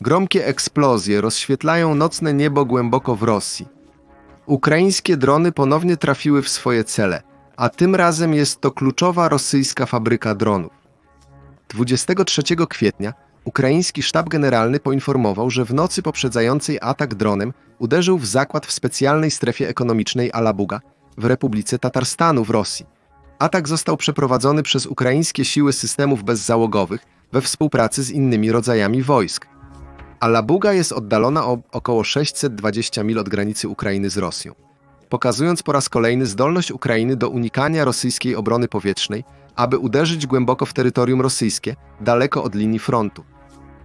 Gromkie eksplozje rozświetlają nocne niebo głęboko w Rosji. Ukraińskie drony ponownie trafiły w swoje cele, a tym razem jest to kluczowa rosyjska fabryka dronów. 23 kwietnia ukraiński sztab generalny poinformował, że w nocy poprzedzającej atak dronem uderzył w zakład w specjalnej strefie ekonomicznej Alabuga w Republice Tatarstanu w Rosji. Atak został przeprowadzony przez ukraińskie siły systemów bezzałogowych we współpracy z innymi rodzajami wojsk. Alabuga jest oddalona o około 620 mil od granicy Ukrainy z Rosją, pokazując po raz kolejny zdolność Ukrainy do unikania rosyjskiej obrony powietrznej, aby uderzyć głęboko w terytorium rosyjskie, daleko od linii frontu.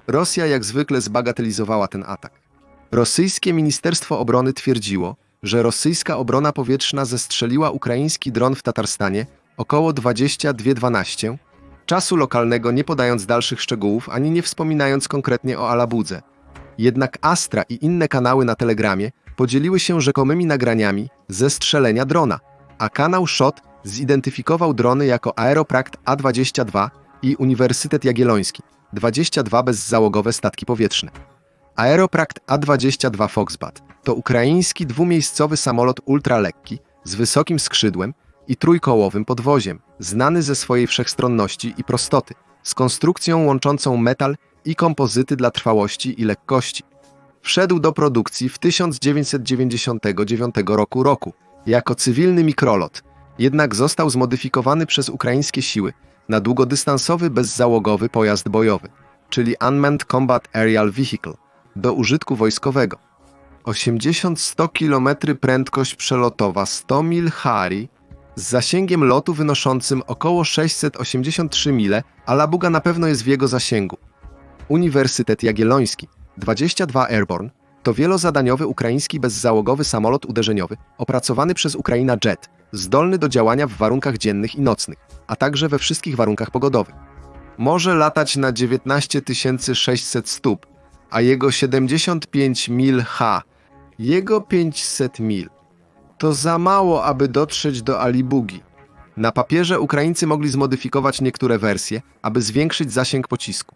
Rosja jak zwykle zbagatelizowała ten atak. Rosyjskie Ministerstwo Obrony twierdziło, że rosyjska obrona powietrzna zestrzeliła ukraiński dron w Tatarstanie około 22.12 czasu lokalnego, nie podając dalszych szczegółów ani nie wspominając konkretnie o Alabudze. Jednak Astra i inne kanały na Telegramie podzieliły się rzekomymi nagraniami ze strzelenia drona, a kanał SHOT zidentyfikował drony jako Aeroprakt A-22 i Uniwersytet Jagielloński, 22 bezzałogowe statki powietrzne. Aeroprakt A-22 Foxbat to ukraiński dwumiejscowy samolot ultralekki z wysokim skrzydłem i trójkołowym podwoziem, znany ze swojej wszechstronności i prostoty, z konstrukcją łączącą metal i kompozyty dla trwałości i lekkości. Wszedł do produkcji w 1999 roku roku jako cywilny mikrolot, jednak został zmodyfikowany przez ukraińskie siły na długodystansowy bezzałogowy pojazd bojowy, czyli Unmanned Combat Aerial Vehicle, do użytku wojskowego. 80-100 km prędkość przelotowa 100 mil Hari z zasięgiem lotu wynoszącym około 683 mile, a Labuga na pewno jest w jego zasięgu. Uniwersytet Jagielloński 22 Airborne to wielozadaniowy ukraiński bezzałogowy samolot uderzeniowy opracowany przez Ukraina Jet, zdolny do działania w warunkach dziennych i nocnych, a także we wszystkich warunkach pogodowych. Może latać na 19 600 stóp, a jego 75 mil H, jego 500 mil. To za mało, aby dotrzeć do Alibugi. Na papierze Ukraińcy mogli zmodyfikować niektóre wersje, aby zwiększyć zasięg pocisku.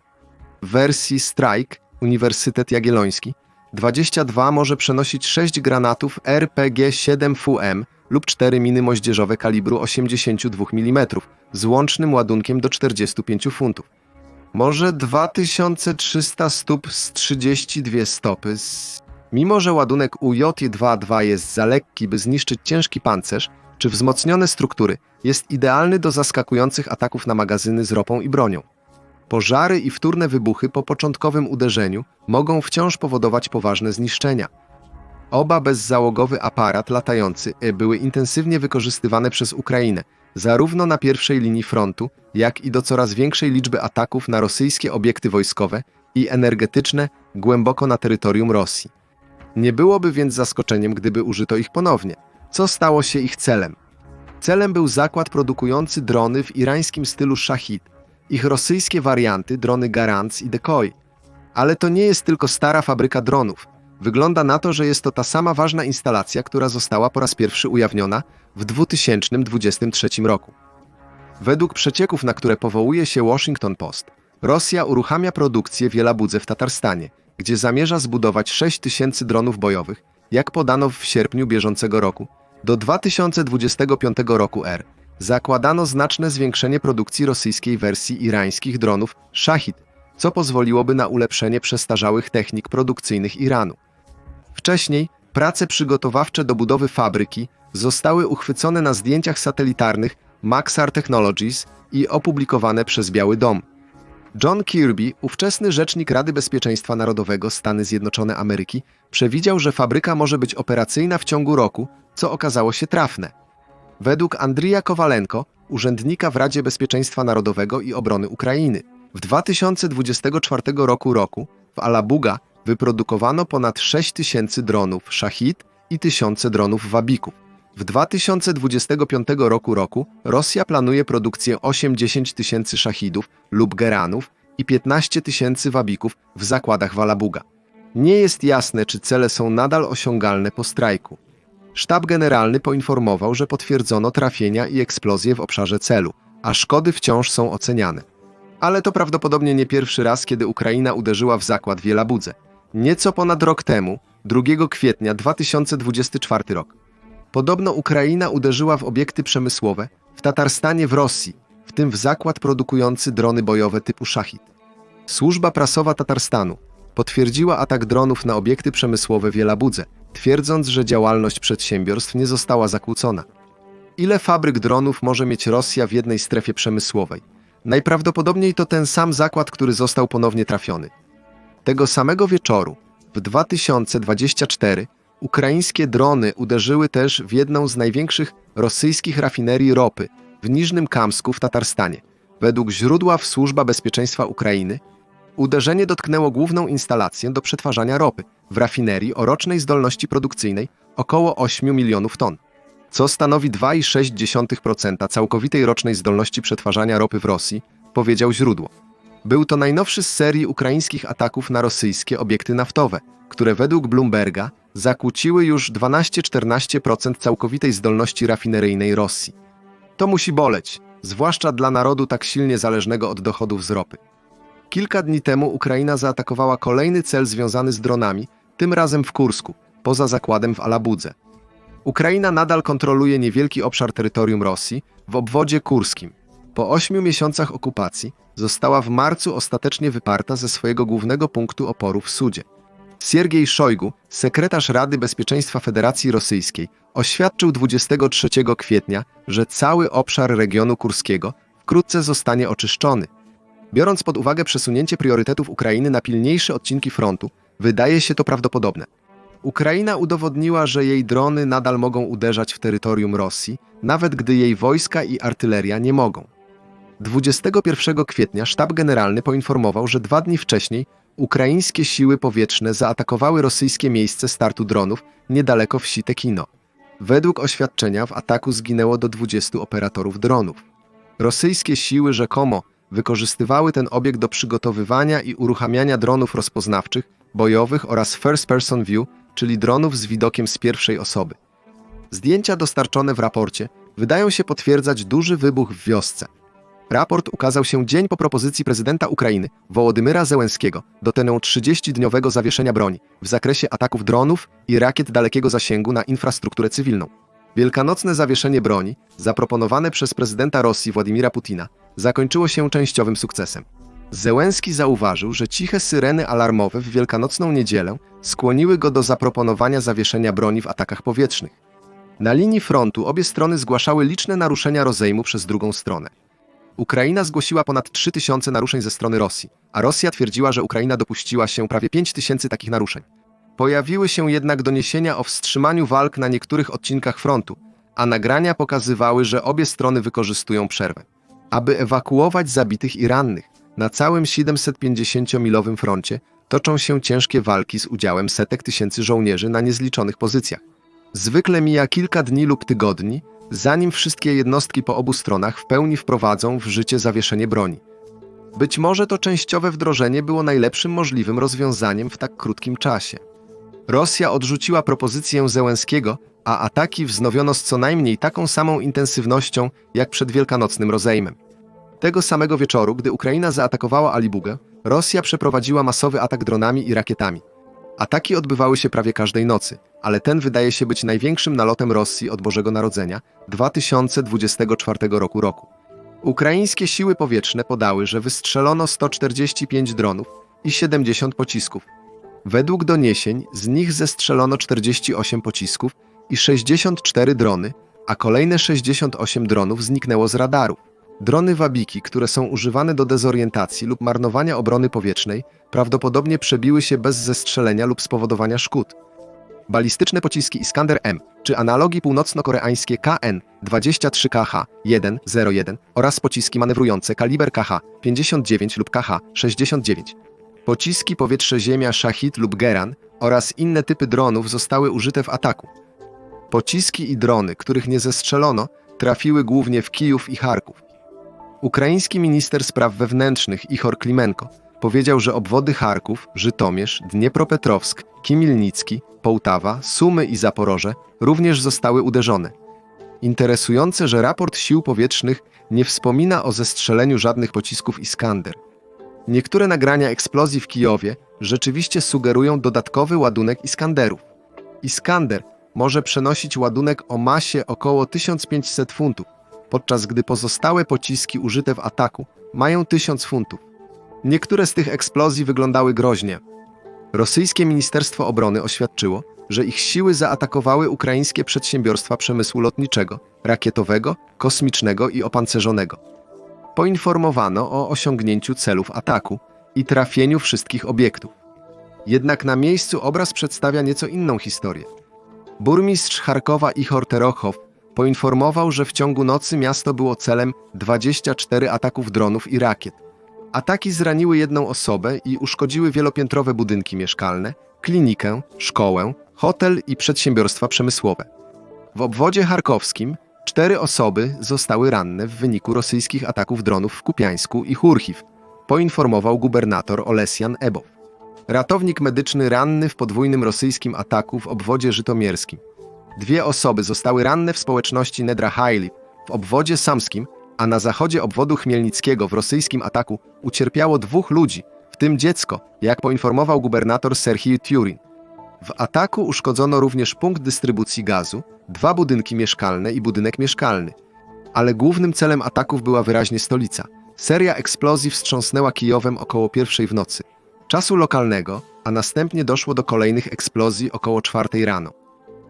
Wersji Strike Uniwersytet Jagielloński 22 może przenosić 6 granatów RPG-7FUM lub 4 miny moździerzowe kalibru 82 mm z łącznym ładunkiem do 45 funtów. Może 2300 stóp z 32 stopy. Z... Mimo, że ładunek UJ-22 jest za lekki, by zniszczyć ciężki pancerz czy wzmocnione struktury, jest idealny do zaskakujących ataków na magazyny z ropą i bronią. Pożary i wtórne wybuchy po początkowym uderzeniu mogą wciąż powodować poważne zniszczenia. Oba bezzałogowy aparat latający były intensywnie wykorzystywane przez Ukrainę, zarówno na pierwszej linii frontu, jak i do coraz większej liczby ataków na rosyjskie obiekty wojskowe i energetyczne głęboko na terytorium Rosji. Nie byłoby więc zaskoczeniem, gdyby użyto ich ponownie. Co stało się ich celem? Celem był zakład produkujący drony w irańskim stylu Shahid, ich rosyjskie warianty, drony Garance i Decoy. Ale to nie jest tylko stara fabryka dronów. Wygląda na to, że jest to ta sama ważna instalacja, która została po raz pierwszy ujawniona w 2023 roku. Według przecieków, na które powołuje się Washington Post, Rosja uruchamia produkcję w Jelabudze w Tatarstanie, gdzie zamierza zbudować 6 tysięcy dronów bojowych, jak podano w sierpniu bieżącego roku. Do 2025 roku R zakładano znaczne zwiększenie produkcji rosyjskiej wersji irańskich dronów Shahid, co pozwoliłoby na ulepszenie przestarzałych technik produkcyjnych Iranu. Wcześniej prace przygotowawcze do budowy fabryki zostały uchwycone na zdjęciach satelitarnych Maxar Technologies i opublikowane przez Biały Dom. John Kirby, ówczesny rzecznik Rady Bezpieczeństwa Narodowego Stany Zjednoczone Ameryki, przewidział, że fabryka może być operacyjna w ciągu roku, co okazało się trafne. Według Andrija Kowalenko, urzędnika w Radzie Bezpieczeństwa Narodowego i Obrony Ukrainy, w 2024 roku roku w Alabuga wyprodukowano ponad 6 tysięcy dronów Shahid i tysiące dronów Wabików. W 2025 roku roku Rosja planuje produkcję 8-10 tysięcy Shahidów lub Geranów i 15 tysięcy Wabików w zakładach w Alabuga. Nie jest jasne, czy cele są nadal osiągalne po strajku. Sztab Generalny poinformował, że potwierdzono trafienia i eksplozje w obszarze celu, a szkody wciąż są oceniane. Ale to prawdopodobnie nie pierwszy raz, kiedy Ukraina uderzyła w zakład w Jelabudze. Nieco ponad rok temu, 2 kwietnia 2024 rok. Podobno Ukraina uderzyła w obiekty przemysłowe w Tatarstanie w Rosji, w tym w zakład produkujący drony bojowe typu Szachid. Służba prasowa Tatarstanu potwierdziła atak dronów na obiekty przemysłowe w Jelabudze, twierdząc, że działalność przedsiębiorstw nie została zakłócona. Ile fabryk dronów może mieć Rosja w jednej strefie przemysłowej? Najprawdopodobniej to ten sam zakład, który został ponownie trafiony. Tego samego wieczoru, w 2024, ukraińskie drony uderzyły też w jedną z największych rosyjskich rafinerii ropy w Niżnym Kamsku w Tatarstanie. Według źródła w Służba Bezpieczeństwa Ukrainy, uderzenie dotknęło główną instalację do przetwarzania ropy w rafinerii o rocznej zdolności produkcyjnej około 8 milionów ton, co stanowi 2,6% całkowitej rocznej zdolności przetwarzania ropy w Rosji, powiedział źródło. Był to najnowszy z serii ukraińskich ataków na rosyjskie obiekty naftowe, które według Bloomberga zakłóciły już 12-14% całkowitej zdolności rafineryjnej Rosji. To musi boleć, zwłaszcza dla narodu tak silnie zależnego od dochodów z ropy. Kilka dni temu Ukraina zaatakowała kolejny cel związany z dronami, tym razem w Kursku, poza zakładem w Alabudze. Ukraina nadal kontroluje niewielki obszar terytorium Rosji w obwodzie kurskim. Po ośmiu miesiącach okupacji została w marcu ostatecznie wyparta ze swojego głównego punktu oporu w Sudzie. Siergiej Szojgu, sekretarz Rady Bezpieczeństwa Federacji Rosyjskiej, oświadczył 23 kwietnia, że cały obszar regionu kurskiego wkrótce zostanie oczyszczony. Biorąc pod uwagę przesunięcie priorytetów Ukrainy na pilniejsze odcinki frontu, wydaje się to prawdopodobne. Ukraina udowodniła, że jej drony nadal mogą uderzać w terytorium Rosji, nawet gdy jej wojska i artyleria nie mogą. 21 kwietnia sztab generalny poinformował, że dwa dni wcześniej ukraińskie siły powietrzne zaatakowały rosyjskie miejsce startu dronów niedaleko wsi Tekino. Według oświadczenia w ataku zginęło do 20 operatorów dronów. Rosyjskie siły rzekomo wykorzystywały ten obiekt do przygotowywania i uruchamiania dronów rozpoznawczych, bojowych oraz first person view, czyli dronów z widokiem z pierwszej osoby. Zdjęcia dostarczone w raporcie wydają się potwierdzać duży wybuch w wiosce. Raport ukazał się dzień po propozycji prezydenta Ukrainy Wołodymyra Zełenskiego dotyną 30-dniowego zawieszenia broni w zakresie ataków dronów i rakiet dalekiego zasięgu na infrastrukturę cywilną. Wielkanocne zawieszenie broni, zaproponowane przez prezydenta Rosji Władimira Putina, zakończyło się częściowym sukcesem. Zełenski zauważył, że ciche syreny alarmowe w wielkanocną niedzielę skłoniły go do zaproponowania zawieszenia broni w atakach powietrznych. Na linii frontu obie strony zgłaszały liczne naruszenia rozejmu przez drugą stronę. Ukraina zgłosiła ponad 3000 naruszeń ze strony Rosji, a Rosja twierdziła, że Ukraina dopuściła się prawie 5000 takich naruszeń. Pojawiły się jednak doniesienia o wstrzymaniu walk na niektórych odcinkach frontu, a nagrania pokazywały, że obie strony wykorzystują przerwę, aby ewakuować zabitych i rannych. Na całym 750-milowym froncie toczą się ciężkie walki z udziałem setek tysięcy żołnierzy na niezliczonych pozycjach. Zwykle mija kilka dni lub tygodni, zanim wszystkie jednostki po obu stronach w pełni wprowadzą w życie zawieszenie broni. Być może to częściowe wdrożenie było najlepszym możliwym rozwiązaniem w tak krótkim czasie. Rosja odrzuciła propozycję Zełenskiego, a ataki wznowiono z co najmniej taką samą intensywnością jak przed wielkanocnym rozejmem. Tego samego wieczoru, gdy Ukraina zaatakowała Alibugę, Rosja przeprowadziła masowy atak dronami i rakietami. Ataki odbywały się prawie każdej nocy, ale ten wydaje się być największym nalotem Rosji od Bożego Narodzenia 2024 roku roku. Ukraińskie siły powietrzne podały, że wystrzelono 145 dronów i 70 pocisków. Według doniesień z nich zestrzelono 48 pocisków i 64 drony, a kolejne 68 dronów zniknęło z radarów. Drony Wabiki, które są używane do dezorientacji lub marnowania obrony powietrznej, prawdopodobnie przebiły się bez zestrzelenia lub spowodowania szkód. Balistyczne pociski Iskander-M, czy analogi północno-koreańskie KN-23KH-101 oraz pociski manewrujące kaliber KH-59 lub KH-69. Pociski powietrze-ziemia Shahid lub Geran oraz inne typy dronów zostały użyte w ataku. Pociski i drony, których nie zestrzelono, trafiły głównie w Kijów i Charków. Ukraiński minister spraw wewnętrznych Ichor Klimenko powiedział, że obwody Charków, Żytomierz, Dniepropetrowsk, Kimilnicki, Połtawa, Sumy i Zaporoże również zostały uderzone. Interesujące, że raport sił powietrznych nie wspomina o zestrzeleniu żadnych pocisków Iskander. Niektóre nagrania eksplozji w Kijowie rzeczywiście sugerują dodatkowy ładunek Iskanderów. Iskander może przenosić ładunek o masie około 1500 funtów, podczas gdy pozostałe pociski użyte w ataku mają 1000 funtów. Niektóre z tych eksplozji wyglądały groźnie. Rosyjskie Ministerstwo Obrony oświadczyło, że ich siły zaatakowały ukraińskie przedsiębiorstwa przemysłu lotniczego, rakietowego, kosmicznego i opancerzonego. Poinformowano o osiągnięciu celów ataku i trafieniu wszystkich obiektów. Jednak na miejscu obraz przedstawia nieco inną historię. Burmistrz Charkowa Ichor Terochow poinformował, że w ciągu nocy miasto było celem 24 ataków dronów i rakiet. Ataki zraniły jedną osobę i uszkodziły wielopiętrowe budynki mieszkalne, klinikę, szkołę, hotel i przedsiębiorstwa przemysłowe. W obwodzie charkowskim cztery osoby zostały ranne w wyniku rosyjskich ataków dronów w Kupiańsku i Churchiw, poinformował gubernator Olesjan Ebow. Ratownik medyczny ranny w podwójnym rosyjskim ataku w obwodzie żytomierskim. Dwie osoby zostały ranne w społeczności Nedrahaili w obwodzie samskim, a na zachodzie obwodu chmielnickiego w rosyjskim ataku ucierpiało dwóch ludzi, w tym dziecko, jak poinformował gubernator Serhii Turin. W ataku uszkodzono również punkt dystrybucji gazu, dwa budynki mieszkalne i budynek mieszkalny. Ale głównym celem ataków była wyraźnie stolica. Seria eksplozji wstrząsnęła Kijowem około pierwszej w nocy. Czasu lokalnego, a następnie doszło do kolejnych eksplozji około czwartej rano.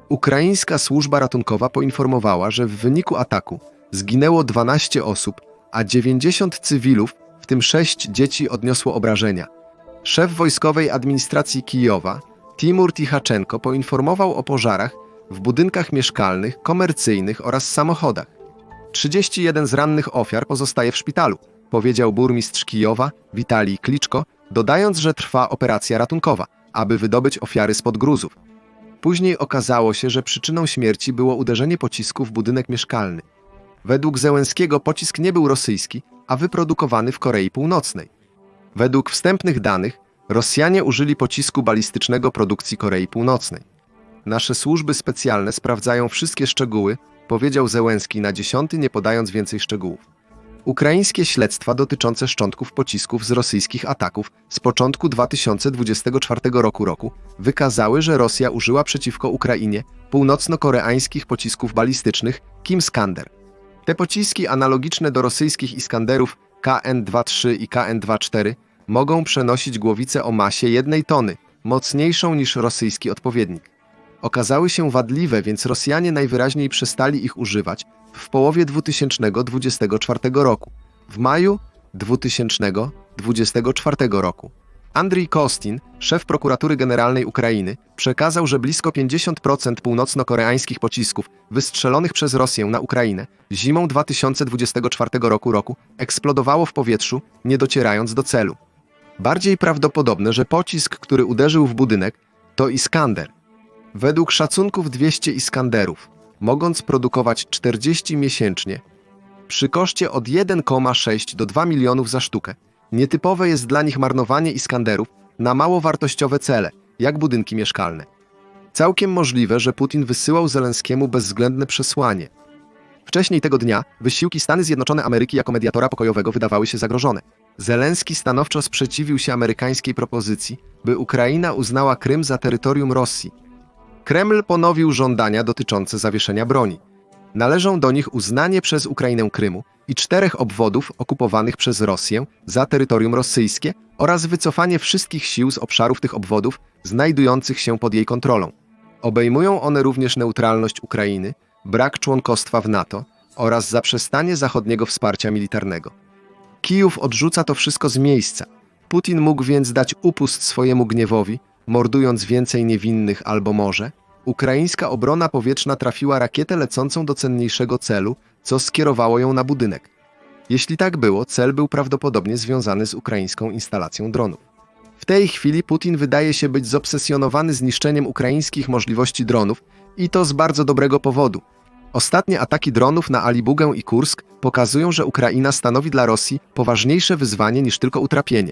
Ukraińska służba ratunkowa poinformowała, że w wyniku ataku zginęło 12 osób, a 90 cywilów, w tym 6 dzieci, odniosło obrażenia. Szef wojskowej administracji Kijowa, Timur Tichaczenko, poinformował o pożarach w budynkach mieszkalnych, komercyjnych oraz samochodach. 31 z rannych ofiar pozostaje w szpitalu, powiedział burmistrz Kijowa, Witalij Kliczko, dodając, że trwa operacja ratunkowa, aby wydobyć ofiary spod gruzów. Później okazało się, że przyczyną śmierci było uderzenie pocisku w budynek mieszkalny. Według Zełenskiego pocisk nie był rosyjski, a wyprodukowany w Korei Północnej. Według wstępnych danych Rosjanie użyli pocisku balistycznego produkcji Korei Północnej. Nasze służby specjalne sprawdzają wszystkie szczegóły, powiedział Zełenski na dziesiąty, nie podając więcej szczegółów. Ukraińskie śledztwa dotyczące szczątków pocisków z rosyjskich ataków z początku 2024 roku roku wykazały, że Rosja użyła przeciwko Ukrainie północno-koreańskich pocisków balistycznych Kim Skander. Te pociski analogiczne do rosyjskich Iskanderów KN-23 i KN-24 mogą przenosić głowicę o masie jednej tony, mocniejszą niż rosyjski odpowiednik. Okazały się wadliwe, więc Rosjanie najwyraźniej przestali ich używać w połowie 2024 roku. W maju 2024 roku Andrii Kostin, szef prokuratury generalnej Ukrainy, przekazał, że blisko 50% północno-koreańskich pocisków wystrzelonych przez Rosję na Ukrainę zimą 2024 roku roku eksplodowało w powietrzu, nie docierając do celu. Bardziej prawdopodobne, że pocisk, który uderzył w budynek, to Iskander. Według szacunków 200 Iskanderów, mogąc produkować 40 miesięcznie, przy koszcie od 1,6 do 2 milionów za sztukę, nietypowe jest dla nich marnowanie Iskanderów na mało wartościowe cele, jak budynki mieszkalne. Całkiem możliwe, że Putin wysyłał Zelenskiemu bezwzględne przesłanie. Wcześniej tego dnia wysiłki Stany Zjednoczone Ameryki jako mediatora pokojowego wydawały się zagrożone. Zelenski stanowczo sprzeciwił się amerykańskiej propozycji, by Ukraina uznała Krym za terytorium Rosji. Kreml ponowił żądania dotyczące zawieszenia broni. Należą do nich uznanie przez Ukrainę Krymu i czterech obwodów okupowanych przez Rosję za terytorium rosyjskie oraz wycofanie wszystkich sił z obszarów tych obwodów znajdujących się pod jej kontrolą. Obejmują one również neutralność Ukrainy, brak członkostwa w NATO oraz zaprzestanie zachodniego wsparcia militarnego. Kijów odrzuca to wszystko z miejsca. Putin mógł więc dać upust swojemu gniewowi, mordując więcej niewinnych albo może. Ukraińska obrona powietrzna trafiła rakietę lecącą do cenniejszego celu, co skierowało ją na budynek. Jeśli tak było, cel był prawdopodobnie związany z ukraińską instalacją dronów. W tej chwili Putin wydaje się być zobsesjonowany zniszczeniem ukraińskich możliwości dronów i to z bardzo dobrego powodu. Ostatnie ataki dronów na Alibugę i Kursk pokazują, że Ukraina stanowi dla Rosji poważniejsze wyzwanie niż tylko utrapienie.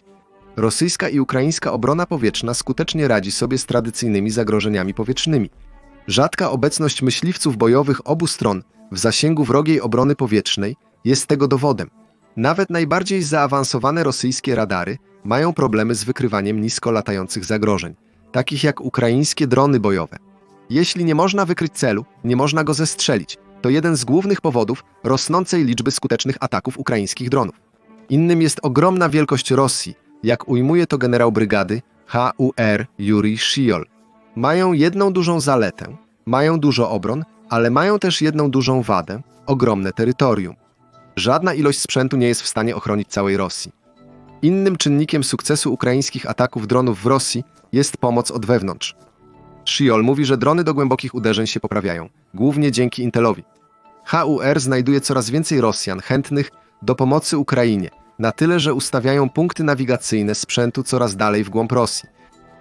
Rosyjska i ukraińska obrona powietrzna skutecznie radzi sobie z tradycyjnymi zagrożeniami powietrznymi. Rzadka obecność myśliwców bojowych obu stron w zasięgu wrogiej obrony powietrznej jest tego dowodem. Nawet najbardziej zaawansowane rosyjskie radary mają problemy z wykrywaniem nisko latających zagrożeń, takich jak ukraińskie drony bojowe. Jeśli nie można wykryć celu, nie można go zestrzelić. To jeden z głównych powodów rosnącej liczby skutecznych ataków ukraińskich dronów. Innym jest ogromna wielkość Rosji, jak ujmuje to generał brygady HUR Yuri Shiol. Mają jedną dużą zaletę, mają dużo obron, ale mają też jedną dużą wadę ogromne terytorium. Żadna ilość sprzętu nie jest w stanie ochronić całej Rosji. Innym czynnikiem sukcesu ukraińskich ataków dronów w Rosji jest pomoc od wewnątrz. Shiol mówi, że drony do głębokich uderzeń się poprawiają, głównie dzięki Intelowi. HUR znajduje coraz więcej Rosjan chętnych do pomocy Ukrainie, na tyle, że ustawiają punkty nawigacyjne sprzętu coraz dalej w głąb Rosji.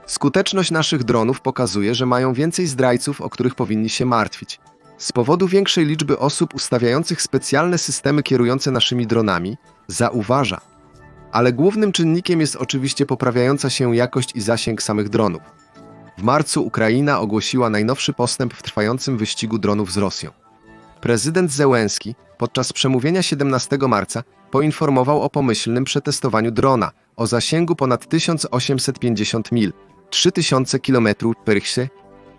Skuteczność naszych dronów pokazuje, że mają więcej zdrajców, o których powinni się martwić. Z powodu większej liczby osób ustawiających specjalne systemy kierujące naszymi dronami, zauważa. Ale głównym czynnikiem jest oczywiście poprawiająca się jakość i zasięg samych dronów. W marcu Ukraina ogłosiła najnowszy postęp w trwającym wyścigu dronów z Rosją. Prezydent Zełenski podczas przemówienia 17 marca poinformował o pomyślnym przetestowaniu drona o zasięgu ponad 1850 mil, 3000 km per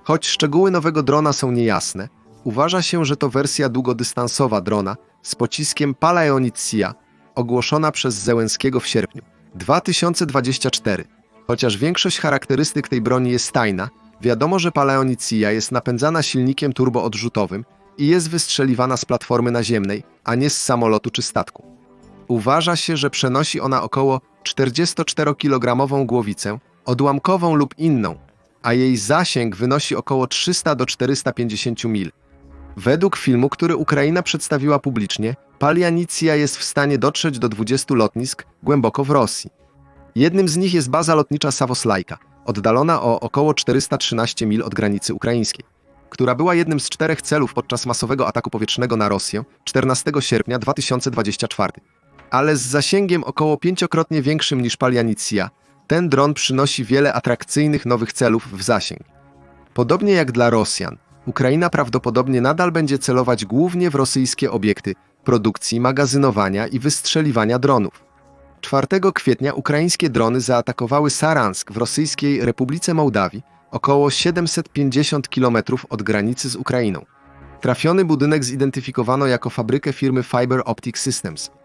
Choć szczegóły nowego drona są niejasne, uważa się, że to wersja długodystansowa drona z pociskiem Palaionitsia ogłoszona przez Zełenskiego w sierpniu 2024. Chociaż większość charakterystyk tej broni jest tajna, wiadomo, że Palaionitsia jest napędzana silnikiem turboodrzutowym i jest wystrzeliwana z platformy naziemnej, a nie z samolotu czy statku. Uważa się, że przenosi ona około 44-kilogramową głowicę, odłamkową lub inną, a jej zasięg wynosi około 300 do 450 mil. Według filmu, który Ukraina przedstawiła publicznie, Palianicja jest w stanie dotrzeć do 20 lotnisk głęboko w Rosji. Jednym z nich jest baza lotnicza Savoslajka, oddalona o około 413 mil od granicy ukraińskiej, która była jednym z czterech celów podczas masowego ataku powietrznego na Rosję 14 sierpnia 2024 ale z zasięgiem około pięciokrotnie większym niż Palianicja, ten dron przynosi wiele atrakcyjnych nowych celów w zasięg. Podobnie jak dla Rosjan, Ukraina prawdopodobnie nadal będzie celować głównie w rosyjskie obiekty produkcji, magazynowania i wystrzeliwania dronów. 4 kwietnia ukraińskie drony zaatakowały Saransk w rosyjskiej Republice Mołdawii, około 750 km od granicy z Ukrainą. Trafiony budynek zidentyfikowano jako fabrykę firmy Fiber Optic Systems –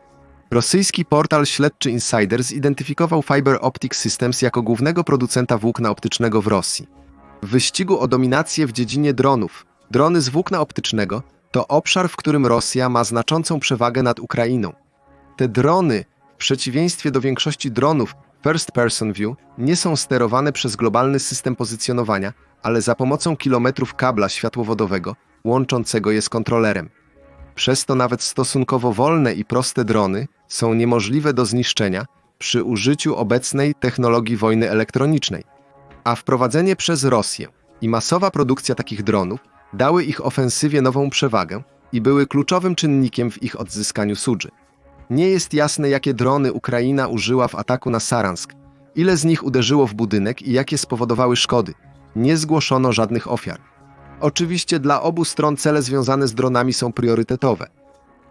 Rosyjski portal śledczy Insider zidentyfikował Fiber Optic Systems jako głównego producenta włókna optycznego w Rosji. W wyścigu o dominację w dziedzinie dronów, drony z włókna optycznego to obszar, w którym Rosja ma znaczącą przewagę nad Ukrainą. Te drony, w przeciwieństwie do większości dronów First Person View, nie są sterowane przez globalny system pozycjonowania, ale za pomocą kilometrów kabla światłowodowego łączącego je z kontrolerem. Przez to nawet stosunkowo wolne i proste drony są niemożliwe do zniszczenia przy użyciu obecnej technologii wojny elektronicznej. A wprowadzenie przez Rosję i masowa produkcja takich dronów dały ich ofensywie nową przewagę i były kluczowym czynnikiem w ich odzyskaniu Sudży. Nie jest jasne, jakie drony Ukraina użyła w ataku na Saransk, ile z nich uderzyło w budynek i jakie spowodowały szkody. Nie zgłoszono żadnych ofiar. Oczywiście dla obu stron cele związane z dronami są priorytetowe.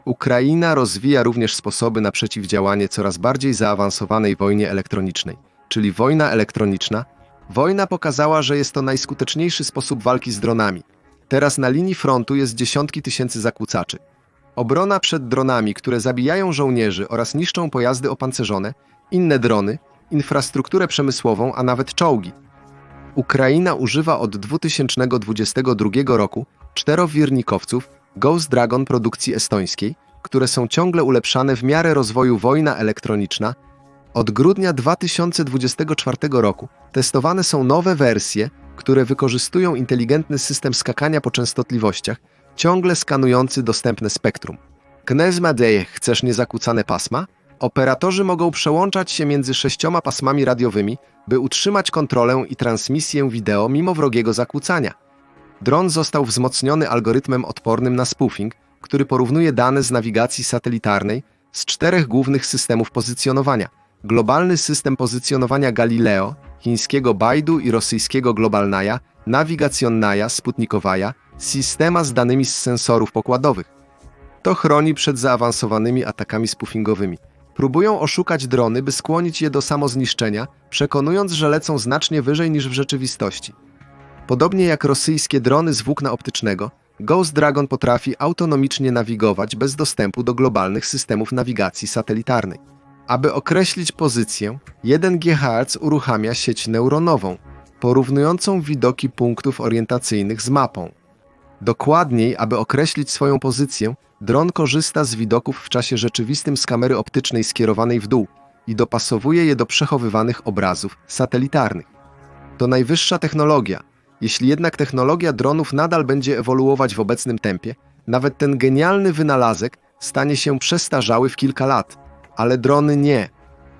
Ukraina rozwija również sposoby na przeciwdziałanie coraz bardziej zaawansowanej wojnie elektronicznej, czyli wojna elektroniczna. Wojna pokazała, że jest to najskuteczniejszy sposób walki z dronami. Teraz na linii frontu jest dziesiątki tysięcy zakłócaczy. Obrona przed dronami, które zabijają żołnierzy oraz niszczą pojazdy opancerzone, inne drony, infrastrukturę przemysłową, a nawet czołgi – Ukraina używa od 2022 roku czterowiernikowców Ghost Dragon produkcji estońskiej, które są ciągle ulepszane w miarę rozwoju wojna elektroniczna. Od grudnia 2024 roku testowane są nowe wersje, które wykorzystują inteligentny system skakania po częstotliwościach, ciągle skanujący dostępne spektrum. Knezma Dej, chcesz niezakłócane pasma? Operatorzy mogą przełączać się między sześcioma pasmami radiowymi, by utrzymać kontrolę i transmisję wideo mimo wrogiego zakłócania. Dron został wzmocniony algorytmem odpornym na spoofing, który porównuje dane z nawigacji satelitarnej z czterech głównych systemów pozycjonowania. Globalny system pozycjonowania Galileo, chińskiego Baidu i rosyjskiego Globalnaja, nawigacjonnaja, sputnikowaja, systema z danymi z sensorów pokładowych. To chroni przed zaawansowanymi atakami spoofingowymi. Próbują oszukać drony, by skłonić je do samozniszczenia, przekonując, że lecą znacznie wyżej niż w rzeczywistości. Podobnie jak rosyjskie drony z włókna optycznego, Ghost Dragon potrafi autonomicznie nawigować bez dostępu do globalnych systemów nawigacji satelitarnej. Aby określić pozycję, 1 GHz uruchamia sieć neuronową, porównującą widoki punktów orientacyjnych z mapą. Dokładniej, aby określić swoją pozycję, dron korzysta z widoków w czasie rzeczywistym z kamery optycznej skierowanej w dół i dopasowuje je do przechowywanych obrazów satelitarnych. To najwyższa technologia. Jeśli jednak technologia dronów nadal będzie ewoluować w obecnym tempie, nawet ten genialny wynalazek stanie się przestarzały w kilka lat. Ale drony nie.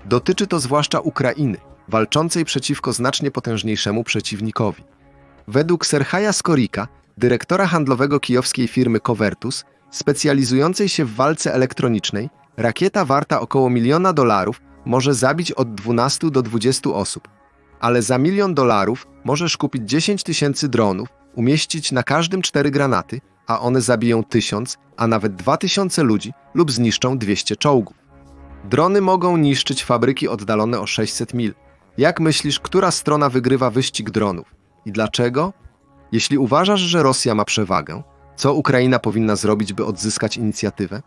Dotyczy to zwłaszcza Ukrainy, walczącej przeciwko znacznie potężniejszemu przeciwnikowi. Według Serhaja Skorika, dyrektora handlowego kijowskiej firmy Covertus, specjalizującej się w walce elektronicznej, rakieta warta około miliona dolarów może zabić od 12 do 20 osób. Ale za milion dolarów możesz kupić 10 tysięcy dronów, umieścić na każdym cztery granaty, a one zabiją tysiąc, a nawet 2000 ludzi lub zniszczą 200 czołgów. Drony mogą niszczyć fabryki oddalone o 600 mil. Jak myślisz, która strona wygrywa wyścig dronów? I dlaczego? Jeśli uważasz, że Rosja ma przewagę, co Ukraina powinna zrobić, by odzyskać inicjatywę?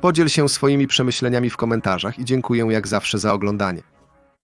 Podziel się swoimi przemyśleniami w komentarzach i dziękuję jak zawsze za oglądanie.